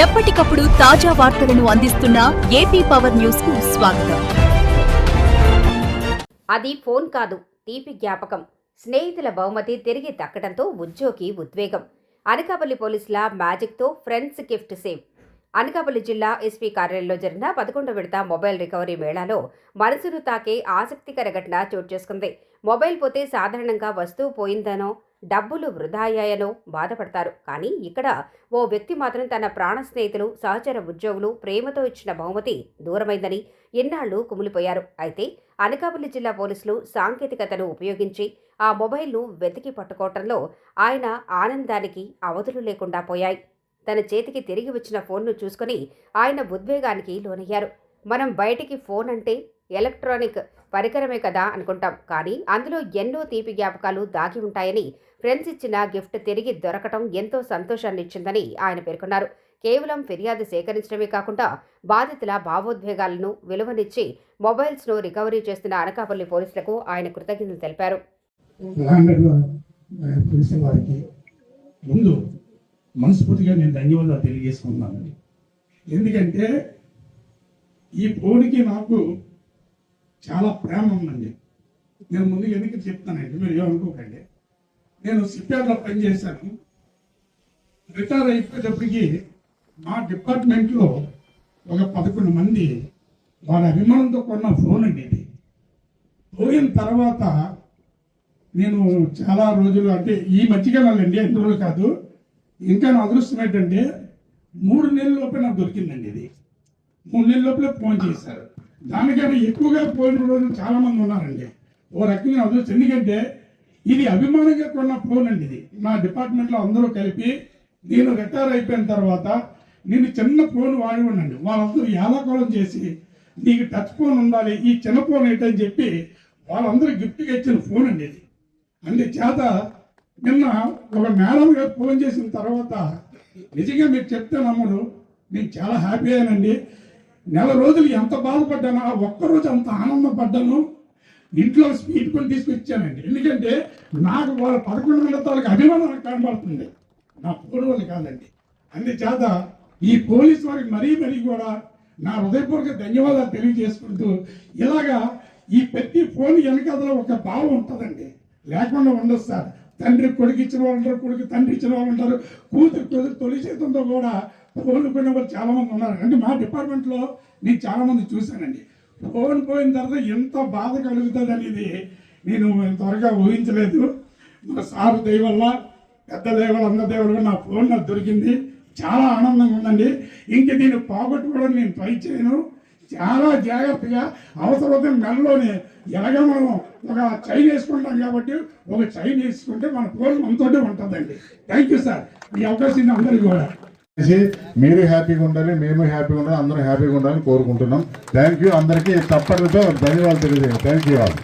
ఎప్పటికప్పుడు తాజా వార్తలను అందిస్తున్న ఏపీ పవర్ న్యూస్కు స్వాగతం. అది ఫోన్ కాదు తీపి జ్ఞాపకం. స్నేహితుల బహుమతి తిరిగి దక్కడంతో ఉద్యోగి ఉద్వేగం. అనకాపల్లి పోలీసుల మ్యాజిక్తో ఫ్రెండ్స్ గిఫ్ట్ సేవ్. అనకాపల్లి జిల్లా ఎస్పీ కార్యాలయంలో జరిగిన పదకొండు విడత మొబైల్ రికవరీ మేళాలో మనసును తాకే ఆసక్తికర ఘటన చోటు చేసుకుంది. మొబైల్ పోతే సాధారణంగా వస్తువు పోయిందనో డబ్బులు వృధా అయ్యాయనో బాధపడతారు. కానీ ఇక్కడ ఓ వ్యక్తి మాత్రం తన ప్రాణ స్నేహితులు సహచర ఉద్యోగులు ప్రేమతో ఇచ్చిన బహుమతి దూరమైందని ఎన్నాళ్ళు కుమిలిపోయారు. అయితే అనకాపల్లి జిల్లా పోలీసులు సాంకేతికతను ఉపయోగించి ఆ మొబైల్ను వెతికి పట్టుకోవటంలో ఆయన ఆనందానికి అవధులు లేకుండా పోయాయి. తన చేతికి తిరిగి వచ్చిన ఫోన్ను చూసుకొని ఆయన ఉద్వేగానికి లోనయ్యారు. మనం బయటికి ఫోన్ అంటే ఎలక్ట్రానిక్ పరికరమే కదా అనుకుంటాం. కానీ అందులో ఎన్నో తీపి జ్ఞాపకాలు దాగి ఉంటాయని ఫ్రెండ్స్ ఇచ్చిన గిఫ్ట్ తిరిగి దొరకటం ఎంతో సంతోషాన్ని ఇచ్చిందని ఆయన పేర్కొన్నారు. కేవలం ఫిర్యాదు సేకరించడమే కాకుండా బాధితుల భావోద్వేగాలను విలువనిచ్చి మొబైల్స్ను రికవరీ చేస్తున్న అనకాపల్లి పోలీసులకు ఆయన కృతజ్ఞతలు తెలిపారు. ముందు మనస్ఫూర్తిగా నేను ధన్యవాదాలు తెలియజేసుకుంటున్నాను ఎందుకంటే ఈ ఫోన్కి నాకు చాలా ప్రేమ ఉందండి. నేను ముందు ఎందుకు చెప్తానండి మీరు ఏమనుకోకండి. నేను సిప్యార్లో పనిచేశాను రిటైర్ అయిపోయేటప్పటికి మా డిపార్ట్మెంట్లో ఒక పదకొండు మంది వారి అభిమానంతో కొన్న ఫోన్ అండి ఇది. పోయిన తర్వాత నేను చాలా రోజులు అంటే ఈ మధ్యకాలండి ఎన్ని రోజులు కాదు. ఇంకా నా అదృష్టం ఏంటంటే మూడు నెలల లోపే నాకు దొరికిందండి ఇది. మూడు నెలల లోపలే ఫోన్ చేశారు. దానికన్నా ఎక్కువగా పోయిన రోజులు చాలా మంది ఉన్నారండి. ఓ రకంగా అదృష్టం ఎందుకంటే ఇది అభిమానంగా కొన్న ఫోన్ అండి ఇది. నా డిపార్ట్మెంట్లో అందరూ కలిపి నేను రిటైర్ అయిపోయిన తర్వాత నేను చిన్న ఫోన్ వాడి ఉండండి వాళ్ళందరూ ఏలాకోలం చేసి నీకు టచ్ ఫోన్ ఉండాలి ఈ చిన్న ఫోన్ ఏంటని చెప్పి వాళ్ళందరూ గిఫ్ట్గా ఇచ్చిన ఫోన్ అండి ఇది. అందుచేత నిన్న ఒక మేడం గారు ఫోన్ చేసిన తర్వాత నిజంగా మీరు చెప్తే నమ్ముడు. నేను చాలా హ్యాపీ అయ్యానండి. నెల రోజులు ఎంత బాధపడ్డానో ఆ ఒక్కరోజు అంత ఆనందపడ్డాను. ఇంట్లో స్వీట్ కొని తీసుకొచ్చానండి. ఎందుకంటే నాకు వాళ్ళ పదకొండు మిగతాలకు అభిమానం కనబడుతుంది. నా ఫోన్ కాదండి. అందుచేత ఈ పోలీస్ వారికి మరీ మరీ కూడా నా హృదయపూర్వక ధన్యవాదాలు తెలియజేసుకుంటూ ఇలాగా ఈ ప్రతి ఫోన్ వెనకదలో ఒక భావం ఉంటుందండి. లేకుండా ఉండదు సార్. తండ్రి కొడుకు ఇచ్చిన వాళ్ళు ఉంటారు కొడుకు తండ్రి ఇచ్చిన వాళ్ళు ఉంటారు కూతురు కూతురు తొలి చేతంతో కూడా ఫోన్ పోయిన వాళ్ళు చాలామంది ఉన్నారు. అంటే మా డిపార్ట్మెంట్లో నేను చాలామంది చూశానండి. ఫోన్ పోయిన తర్వాత ఎంత బాధ కలుగుతుంది అనేది నేను త్వరగా ఊహించలేదు. మా సారు వల్ల పెద్ద దేవాలు అన్న దేవాలు నా ఫోన్ నాకు దొరికింది. చాలా ఆనందంగా ఉందండి. ఇంక దీన్ని పోగొట్టుకోవడం నేను ట్రై చేయను. చాలా జాగ్రత్తగా అవసరమైతే మెడలోనే ఎలాగ మనం ఒక చైన్ వేసుకుంటాం కాబట్టి ఒక చైన్ వేసుకుంటే మన ఫోన్ మనతోటే ఉంటుందండి. థ్యాంక్ యూ సార్ ఈ అవకాశం అందరికీ కూడా. చేసి మీరు హ్యాపీగా ఉండాలి మేము హ్యాపీగా ఉండాలి అందరూ హ్యాపీగా ఉండాలని కోరుకుంటున్నాం. థ్యాంక్ యూ అందరికీ తప్పనితో ధన్యవాదాలు తెలియజేయండి థ్యాంక్ యూ ఆల్